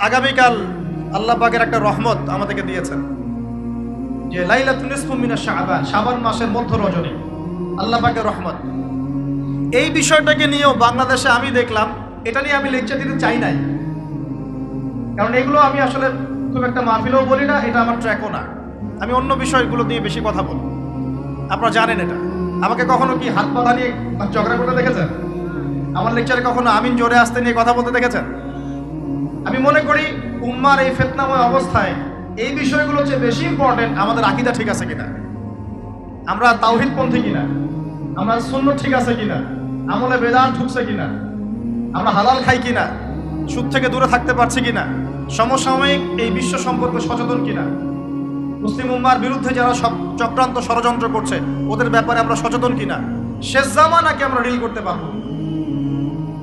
আগামীকাল আল্লাহ পাকের একটা রহমত আমাদেরকে দিয়েছেন। যে লাইলাতুল নিসফু মিনাশ শাবান শাবান মাসের মধ্য রজনী। আল্লাহ পাকের রহমত। এই বিষয়টাকে নিয়েও বাংলাদেশে আমি দেখলাম, এটা নিয়ে আমি লেকচার দিতে চাই নাই। কারণ এগুলো আমি আসলে খুব একটা মাহফিলেও বলি না, এটা আমার ট্র্যাকও না। আমি অন্য বিষয়গুলো নিয়ে বেশি কথা বলব আপনারা জানেন এটা। আমাকে কখনো কি হাত পাতা নিয়ে ঝগড়া করতে দেখেছেন? আমার লেকচারে কখনো আমিন জোরে আসতে নিয়ে কথা বলতে দেখেছেন? আমি মনে করি উম্মার এই ফেতনাময় অবস্থায় এই বিষয়গুলো হচ্ছে বেশি ইম্পর্টেন্ট আমাদের আকিদা ঠিক আছে কিনা? আমরা তাওহিদ পন্থী কিনা? আমরা শূন্য ঠিক আছে কিনা? আমলে বেদান ঢুকছে কিনা? আমরা হালাল খাই কিনা? সুদ থেকে দূরে থাকতে পারছি কিনা? সমসাময়িক এই বিশ্ব সম্পর্কে সচেতন কিনা? মুসলিম উম্মার বিরুদ্ধে যারা সব চক্রান্ত ষড়যন্ত্র করছে, ওদের ব্যাপারে আমরা সচেতন কিনা? শেষ জামানাকে আমরা ডিল করতে পারব।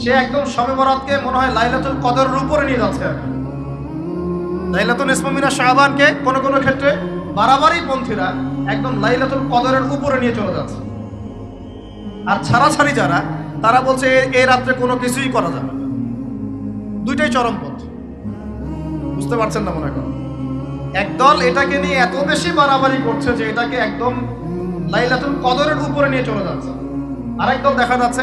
সে একদম সবে মনে হয় লাইলাতুল কদরের উপরে নিয়ে যাচ্ছে। লাইলাতুল ইসমামিনা শাহবানকে কোনো কোনো ক্ষেত্রে বাড়াবাড়ি পন্থীরা একদম লাইলাতুল কদরের উপরে নিয়ে চলে যাচ্ছে আর ছাড়াছাড়ি যারা, তারা বলছে এই রাত্রে কোনো কিছুই করা যাবে। দুইটাই চরমপন্থী বুঝতে পারছেন না মনে করেন একদল এটাকে নিয়ে এত বেশি বাড়াবাড়ি করছে যে এটাকে একদম লাইলাতুল কদরের উপরে নিয়ে চলে যাচ্ছে আরেক দল দেখা যাচ্ছে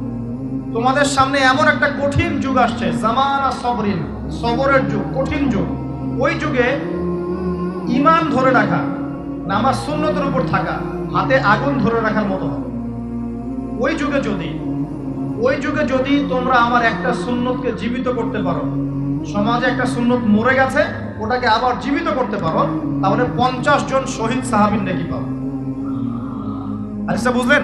তোমাদের সামনে এমন একটা কঠিন যুগ আসছে, জামানা সবরিন, সবরের যুগ, কঠিন যুগ। ওই যুগে ইমান ধরে রাখা না আমার সুন্নতের উপর থাকা, হাতে আগুন ধরে রাখার মতো হবে। ওই যুগে যদি, ওই যুগে যদি তোমরা আমার একটা সুন্নতকে জীবিত করতে পারো, সমাজে একটা সুন্নত মরে গেছে, ওটাকে আবার জীবিত করতে পারো, তাহলে পঞ্চাশ জন শহীদ সাহাবিন নেকি পাবো। আরিসা বুঝলেন?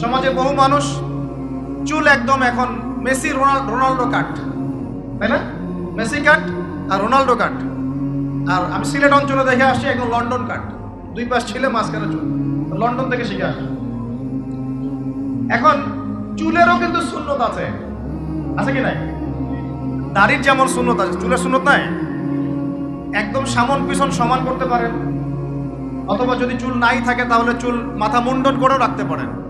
সমাজে বহু মানুষ চুল একদম এখন মেসি, রোনাল- রোনাল্ডো কাট। তাই না? মেসি কাট আর রোনাল্ডো কাট। আর আমি সিলেট অঞ্চলে দেখে আসছি, একদম লন্ডন কাট। দুই পাশ ছিলে মাঝখানে চুল। লন্ডন থেকে শিখে আসছি। এখন চুলেরও কিন্তু শূন্যত আছে। আছে কি নাই? দাড়ির যেমন শূন্যত আছে, চুলের শূন্যত নাই? একদম সামন পিছন সমান করতে পারেন। অথবা যদি চুল নাই থাকে, তাহলে চুল মাথা মুন্ডন করেও রাখতে পারেন।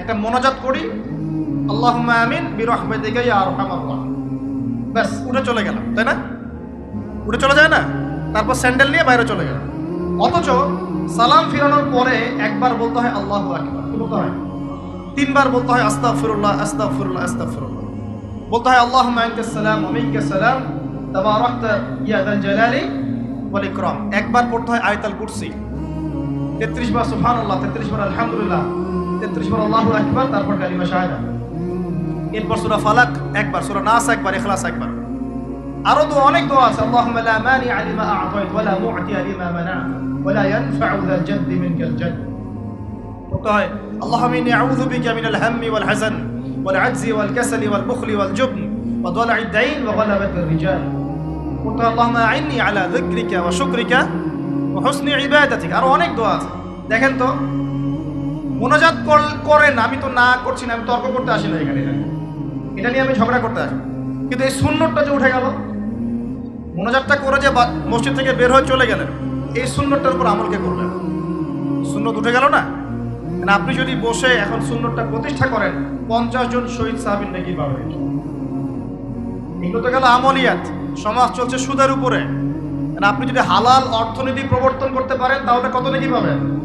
একটা মনোজাত করি। আল্লাহ আমিন বিরহমেদিকে ব্যাস, উঠে চলে গেলাম, তাই না? উঠে চলে যায় না? তারপর স্যান্ডেল নিয়ে বাইরে চলে গেলাম। অথচ সালাম ফিরানোর পরে একবার বলতে হয় আল্লাহ বলতে হয়? তিনবার বলতে হয় আস্তাগফিরুল্লাহ আস্তাগফিরুল্লাহ আস্তাগফিরুল্লাহ। বলতে হয় আল্লাহ সালাম ওয়া সালাম, তাবারাকতা ইয়া যাল জালালি ওয়াল ইকরাম। একবার পড়তে হয় আয়াতুল কুরসি। 33 বার সুবহানাল্লাহ 33 বার আলহামদুলিল্লাহ। আরো দোয়া অনেক দোয়া আছে। اللهم لا مانع لما اعطيت ولا معطي لما منع ولا ينفع ذا الجد منك الجد اللهم اني اعوذ بك من الهم والحزن والعجز والكسل والبخل والجبن وضلع الدين وغلبة الرجال طيب اللهم اعني على ذكرك وشكرك وحسن عبادتك আরো অনেক দোয়া আছে। মোনাজাত কর- করেন, আমি তো না করছি না, আমি তর্ক করতে আসি না এখানে। এটা নিয়ে আমি ঝগড়া করতে আসি। কিন্তু এই সুন্নতটা যে উঠে গেল, মোনাজাতটা করে যে মসজিদ থেকে বের হয়ে চলে গেলেন, এই সুন্নতটার উপর আমলকে করলেন? সুন্নত উঠে গেল না? মানে আপনি যদি বসে এখন সুন্নতটা প্রতিষ্ঠা করেন, পঞ্চাশ জন শহীদ সাহাবিন নাকি পাবেন? এগুলো তো গেল আমলিয়াত। সমাজ চলছে সুদের উপরে। মানে আপনি যদি হালাল অর্থনীতি প্রবর্তন করতে পারেন, তাহলে কত নাকি পাবেন?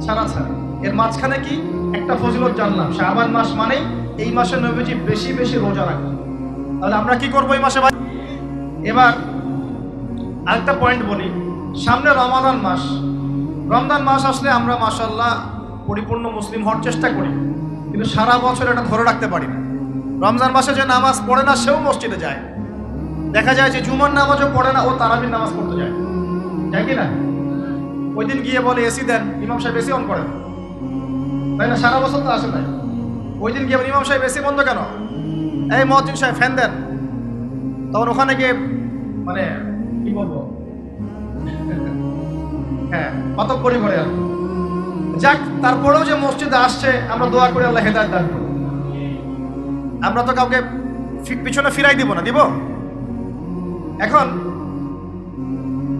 ছাড়া ছাড়া। এর মাঝখানে কি? একটা ফজিলত জানলাম। শাহবান মাস মানেই এই মাসে নবীজি বেশি বেশি রোজা রাখেন। তাহলে আমরা কি করব এই মাসে ভাই? এবার আরেকটা পয়েন্ট বলি। সামনে রমাদান মাস। রমজান মাস আসলে আমরা মাসাল্লাহ পরিপূর্ণ মুসলিম হওয়ার চেষ্টা করি। কিন্তু সারা বছর এটা ধরে রাখতে পারি না। রমজান মাসে যে নামাজ পড়ে না, সেও মসজিদে যায়। দেখা যায় যে জুমার নামাজও পড়ে না, ও তারাবির নামাজ পড়তে যায়। যায় কি না? ওই দিন গিয়ে বলে এসি দেন, ইমাম সাহেব এসি অন করেন। তাই না? সারা বছর তো আসে নাই। ওই দিন গিয়ে ইমাম সাহেব এসি বন্ধ কেন? এই মহাজিন সাহেব, ফ্যান দেন। তখন ওখানে গিয়ে মানে কি বলব? হ্যাঁ কত করি করে যাক, তারপরেও যে মসজিদে আসছে, আমরা দোয়া করি, আল্লাহ হেদায়ত দান আমরা তো কাউকে পিছনে ফিরাই দিব না, দিব? এখন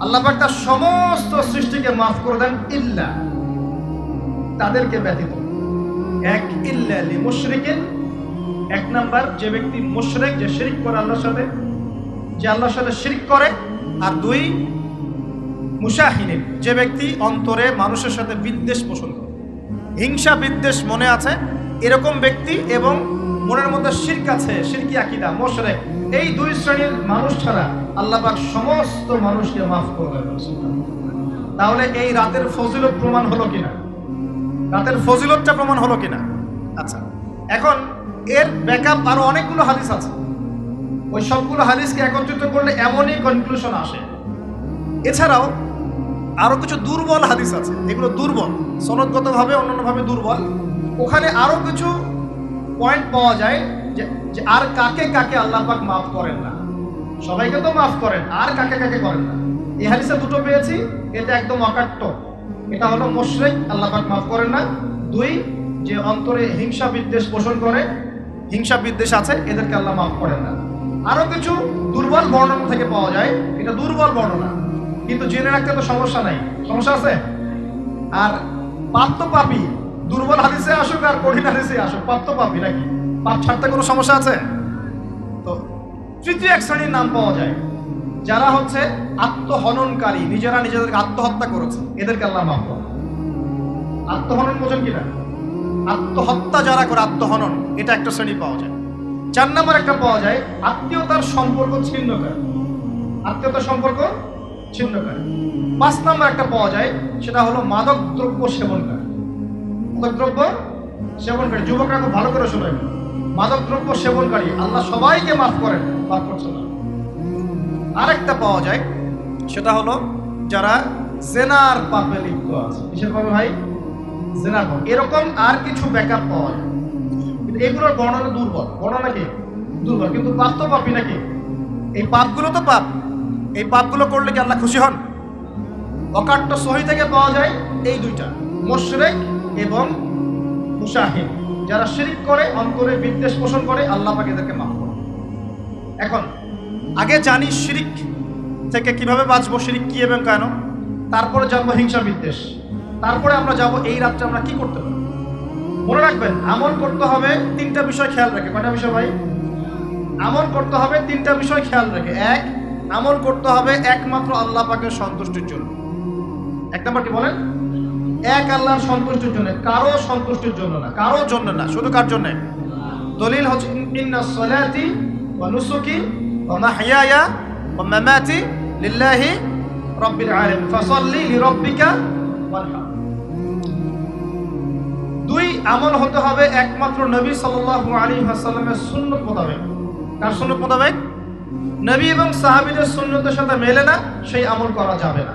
আল্লাহ পাক তার সমস্ত সৃষ্টিকে মাফ করে দেন ইল্লা। তাদেরকে ব্যতীত। এক ইল্লা লি এক নাম্বার, যে ব্যক্তি মুশরিক, যে শিরিক করে আল্লাহর সাথে, যে আল্লাহর সাথে শিরিক করে। আর দুই মুশাহিনের যে ব্যক্তি অন্তরে মানুষের সাথে বিদ্বেষ পোষণ করে। হিংসা, বিদ্বেষ মনে আছে, এরকম ব্যক্তি এবং মনের মধ্যে শিরক আছে, শিরকি আকিদা, মোশরেক। এই দুই শ্রেণির মানুষ ছাড়া আল্লাহ সমস্ত মানুষকে মাফ করে দেন। তাহলে এই রাতের ফজিলত প্রমাণ হলো কিনা? রাতের ফজিলতটা প্রমাণ হলো কিনা? আচ্ছা এখন এর ব্যাকআপ আরও অনেকগুলো হাদিস আছে। ওই সবগুলো হাদিসকে একত্রিত করলে এমনই কনক্লুশন আসে। এছাড়াও আরও কিছু দুর্বল হাদিস আছে। এগুলো দুর্বল, সনদগতভাবে, অন্যান্যভাবে দুর্বল। ওখানে আরও কিছু পয়েন্ট পাওয়া যায়। যে আর কাকে কাকে আল্লাহ পাক মাফ করেন না? সবাইকে তো মাফ করেন, আর কাকে কাকে করেন না? এই হাদিসে দুটো পেয়েছি, এটা একদম অকাট্য। এটা হলো মুশরিক, আল্লাহ পাক মাফ করেন না। দুই, যে অন্তরে হিংসা বিদ্বেষ পোষণ করে, হিংসা বিদ্বেষ আছে, এদেরকে আল্লাহ মাফ করেন না। আরও কিছু দুর্বল বর্ণনা থেকে পাওয়া যায়, এটা দুর্বল বর্ণনা। কিন্তু জেনে রাখতে তো সমস্যা নাই। সমস্যা আছে? আর পাপ পাপি দুর্বল হাদিসে আসুক আর কঠিন হাদিসে আসুক পাপ পাপি নাকি? পাপ ছাড়তে কোনো সমস্যা আছে? তো তৃতীয় এক শ্রেণির নাম পাওয়া যায়, যারা হচ্ছে আত্মহননকারী, নিজেরা নিজেদেরকে আত্মহত্যা করেছে। এদেরকে আল্লাহ মাফ করে আত্মহনন বোঝেন কিনা? আত্মহত্যা যারা করে, আত্মহনন, এটা একটা শ্রেণি পাওয়া যায়। চার নাম্বার একটা পাওয়া যায়, আত্মীয়তার সম্পর্ক ছিন্ন করে। আত্মীয়তার সম্পর্ক ছিন্ন করে। পাঁচ নাম্বার একটা পাওয়া যায়, সেটা হলো মাদক দ্রব্য সেবনকারী মাদক দ্রব্য সেবনকারী যুবকরা খুব ভালো করে শোনেন। মাদক দ্রব্য সেবনকারী আল্লাহ সবাইকে মাফ করেন, মাফ করছেন না। আরেকটা পাওয়া যায়, সেটা হলো যারা জেনার পাপে লিপ্ত আছে। বিশেষভাবে ভাই? জেনার পাপ। এরকম আর কিছু ব্যাকআপ পাওয়া যায়। কিন্তু এগুলোর বর্ণনা দুর্বল। বর্ণনা কি? দুর্বল। কিন্তু পাপ তো পাপি নাকি? এই পাপগুলো তো পাপ। এই পাপগুলো করলে কি আল্লাহ খুশি হন? অকাট্য সহি থেকে পাওয়া যায় এই দুইটা। মোশরেক এবং মুশাহিন যারা শিরিক করে, অন্তরে বিদ্বেষ পোষণ করে, আল্লাহ পাকে এদেরকে মাফ করে এখন, আগে জানি শিরিক থেকে কীভাবে বাঁচবো, শিরিক কি এবং কেন? তারপরে জানব হিংসা, বিদ্বেষ। তারপরে আমরা যাব এই রাত্রে আমরা কি করতে পারি মনে রাখবেন, আমল করতে হবে তিনটা বিষয় খেয়াল রাখে। কয়টা বিষয় ভাই? আমল করতে হবে তিনটা বিষয় খেয়াল রাখে। এক, আমল করতে হবে একমাত্র আল্লাহ পাকের সন্তুষ্টির জন্য। এক নম্বর কি বলেন? এক আল্লাহর সন্তুষ্টির জন্য, কারও সন্তুষ্টির জন্য না। কারও জন্য না, শুধু কার জন্য? দলিল হচ্ছে ইন্না সলাতি ওয়া নুসুকি ওয়া মাহইয়ায়া ওয়া মামাতি লিল্লাহি রাব্বিল আলামিন। ফাসাল্লি লিরাব্বিকা ওয়ানহার দুই আমল হতে হবে একমাত্র নবী সাল্লাল্লাহু আলাইহি ওয়াসাল্লামের সুন্নাত মোতাবেক। কার সুন্নাত মোতাবেক? নবী এবং সাহাবীদের সুন্নতের সাথে মেলে না, সেই আমল করা যাবে না।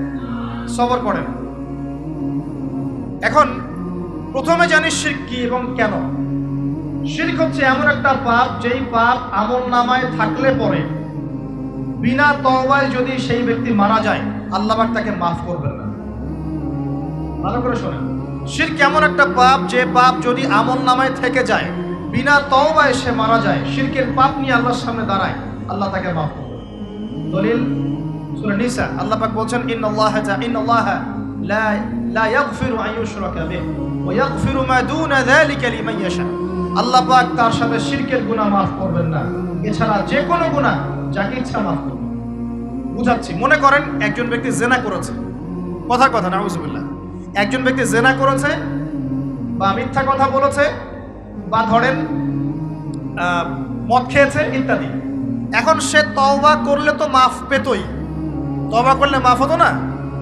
সবর করেন। এখন প্রথমে জানি শিরক কি এবং কেন। শিরক হচ্ছে এমন একটা পাপ, যেই পাপ আমল নামায় থাকলে পরে বিনা তওবায় যদি সেই ব্যক্তি মারা যায়, আল্লাহ পাক তাকে মাফ করবেন না। ভালো করে শোনেন। শিরক এমন একটা পাপ, যে পাপ যদি আমল নামায় থেকে যায়, বিনা তওবায় সে মারা যায়, শিরকের পাপ নিয়ে আল্লাহর সামনে দাঁড়ায়, আল্লাহ তাকে মাফ করবেন। দলিল? সূরা নিসা, আল্লাহ পাক বলছেন, ইন্নাল্লাহা তা, ইন্নাল্লাহা লা লা ইয়াগফিরু আন ইউশরাকা বিহি ওয়া ইয়াগফিরু মা দুনা যালিকা লিমান ইয়াশা. আল্লাহ পাক তার সাথে শিরকের গুনাহ মাফ করবেন না। এছাড়া যে কোনো গুনাহ যাকে ইচ্ছা মাফ করবেন। বুঝাচ্ছি, মনে করেন একজন ব্যক্তি জেনা করেছে। কথা কথা নাউজুবিল্লাহ। একজন ব্যক্তি জেনা করেছে বা মিথ্যা কথা বলেছে বা ধরেন মদ খেয়েছে ইত্যাদি। এখন সে তওবা করলে তো মাফ পেতই। তওবা করলে মাফ হতো না?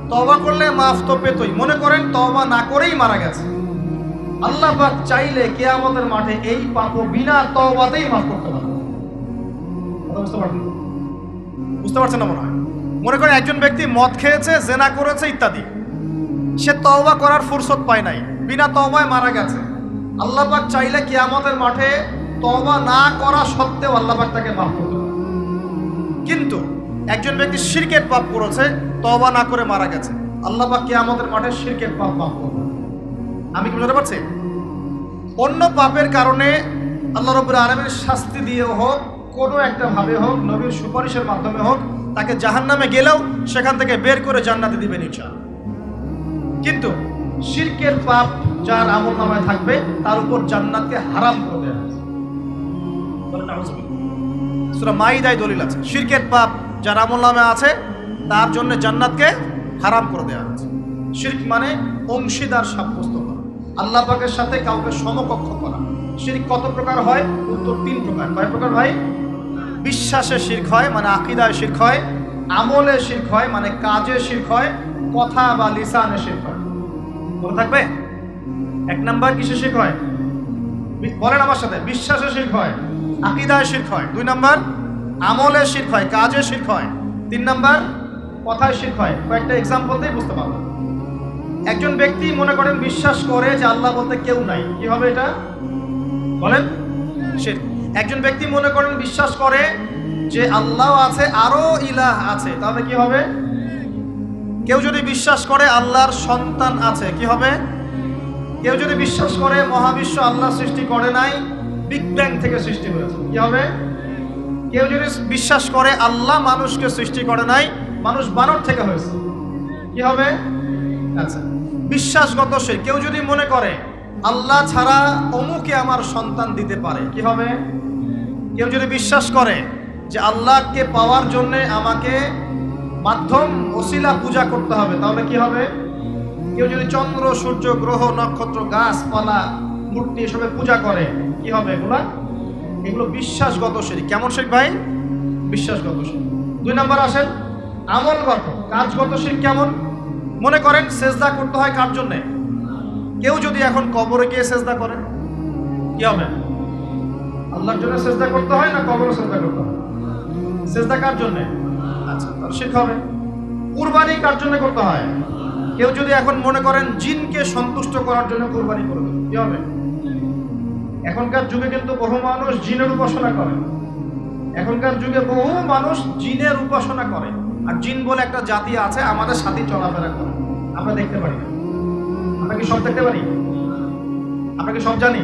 তবা করলে মাফ তো পেতই। মনে করেন তবা না করেই মারা গেছে। আল্লাহ পাক চাইলে কে আমাদের মাঠে এই পাপ বিনা তওবাতেই মাফ করতে পারে। কথা বুঝতে পারছেন? বুঝতে পারছেন না মনে হয়? মনে করেন, একজন ব্যক্তি মদ খেয়েছে, জেনা করেছে, ইত্যাদি। সে তওবা করার ফুরসত পায় নাই। বিনা তওবায় মারা গেছে। আল্লাহ পাক চাইলে কিয়ামতের মাঠে তওবা না করা সত্ত্বেও আল্লাহ পাক তাকে মাফ করতে কিন্তু একজন ব্যক্তি শিরকের পাপ করেছে তবা না করে মারা গেছে। আল্লাহ পাক আমাদের মাঠে শিরকের পাপ মাফ করবে আমি কি বুঝতে পারছি? অন্য পাপের কারণে আল্লাহ রব্বুল আলমের শাস্তি দিয়ে হোক, কোনো একটা ভাবে হোক, নবীর সুপারিশের মাধ্যমে হোক, তাকে জাহান্নামে গেলেও সেখান থেকে বের করে জান্নাতে দিবেন ইনশাআল্লাহ। কিন্তু শিরকের পাপ যার আমল নামায় থাকবে, তার উপর জান্নাতকে হারাম করে বলেন মাইদায় দলিল আছে শিরকের পাপ যার আমল নামে আছে, তার জন্য জান্নাতকে হারাম করে দেওয়া হয়েছে। শিরক মানে অংশীদার সাব্যস্ত করা। আল্লাহ পাকের সাথে কাউকে সমকক্ষ করা। শিরক কত প্রকার হয়? উত্তর তিন প্রকার। কয় প্রকার ভাই বিশ্বাসে শির্ক হয় মানে আকিদায় শির্ক হয়। আমলে শির্ক হয় মানে কাজে শির্ক হয়। কথা বা লিসানে শির্ক হয়। মনে থাকবে? এক নাম্বার কিসে শির্ক হয়? বলেন আমার সাথে। বিশ্বাসে শির্ক হয়, আকিদায় শির্ক হয়। দুই নাম্বার? আমলে শির্ক হয়, কাজে শির্ক হয়। তিন নাম্বার, কথায় শির্ক হয়। কয়েকটা এক্সাম্পল দিয়ে বুঝতে পারব। একজন ব্যক্তি মনে করেন বিশ্বাস করে যে আল্লাহ বলতে কেউ নাই। কি হবে এটা? বলেন একজন ব্যক্তি মনে করেন বিশ্বাস করে যে আল্লাহ আছে, আরও ইলাহ আছে। তাহলে কি হবে? কেউ যদি বিশ্বাস করে আল্লাহর সন্তান আছে, কি হবে? কেউ যদি বিশ্বাস করে মহাবিশ্ব আল্লাহ সৃষ্টি করে নাই, বিগ ব্যাং থেকে সৃষ্টি হয়েছে। কি হবে? কেউ যদি বিশ্বাস করে আল্লাহ মানুষকে সৃষ্টি করে নাই, মানুষ বানর থেকে হয়েছে। কি হবে? আচ্ছা বিশ্বাসগত সে। কেউ যদি মনে করে, আল্লাহ ছাড়া অমুকে আমার সন্তান দিতে পারে, কি হবে? কেউ যদি বিশ্বাস করে যে আল্লাহকে পাওয়ার জন্য আমাকে মাধ্যম, ওসিলা পূজা করতে হবে, তাহলে কি হবে? কেউ যদি চন্দ্র, সূর্য, গ্রহ, নক্ষত্র, গাছপালা, মূর্তি এসবে পূজা করে, কি হবে? এগুলা এগুলো বিশ্বাসগত শিরিক কেমন শিরিক ভাই? বিশ্বাসগত শিরিক দুই নম্বর আসেন, আমলগত। কাজগত শিরিক কেমন? মনে করেন সেজদা করতে হয় কার জন্যে? কেউ যদি এখন কবরে গিয়ে সেজদা করে, কি হবে? আল্লাহর জন্য সেজদা করতে হয় না কবরে সেজদা করতে হয়? সেজদা কার জন্যে? আচ্ছা তাহলে শিরক হবে। কুরবানি কার জন্য করতে হয়? কেউ যদি এখন মনে করেন জিনকে সন্তুষ্ট করার জন্য কুরবানি করবে কি হবে? এখনকার যুগে কিন্তু বহু মানুষ জিনের উপাসনা করে। এখনকার যুগে বহু মানুষ জিনের উপাসনা করে। আর জিন বলে একটা জাতি আছে, আমাদের সাথে চলাফেরা করে। আমরা দেখতে পারি আমরা কি সব দেখতে পারি? আমরা কি সব জানি?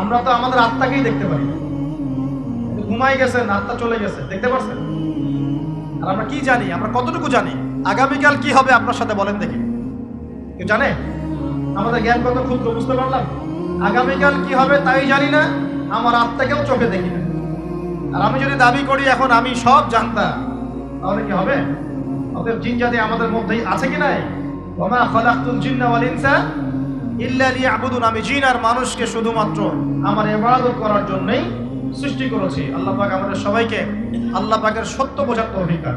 আমরা তো আমাদের আত্মাকেই দেখতে পারি। ঘুমাই গেছেন আত্মা চলে গেছে, দেখতে পারছেন? আর আমরা কি জানি? আমরা কতটুকু জানি? আগামীকাল কি হবে আপনার সাথে বলেন দেখি। কেউ জানে? আমাদের জ্ঞান কত ক্ষুদ্র, বুঝতে পারলাম? আগামীকাল কি হবে তাই জানি না, আমার আত্মাকেও চোখে দেখি না। আর আমি যদি দাবি করি, এখন আমি সব জানতাম। তাহলে কি হবে? অতএব জিন জাতি আমাদের মধ্যেই আছে কি নাই? ওমা খলাকতুল জিন্না ওয়াল ইনসা ইল্লা লিয়াবুদুন। আমি জিন আর মানুষকে শুধুমাত্র আমার ইবাদত করার জন্যই সৃষ্টি করেছি। আল্লাহ পাক আমাদের সবাইকে, আল্লাহ পাকের সত্য বোঝার তৌফিক দান।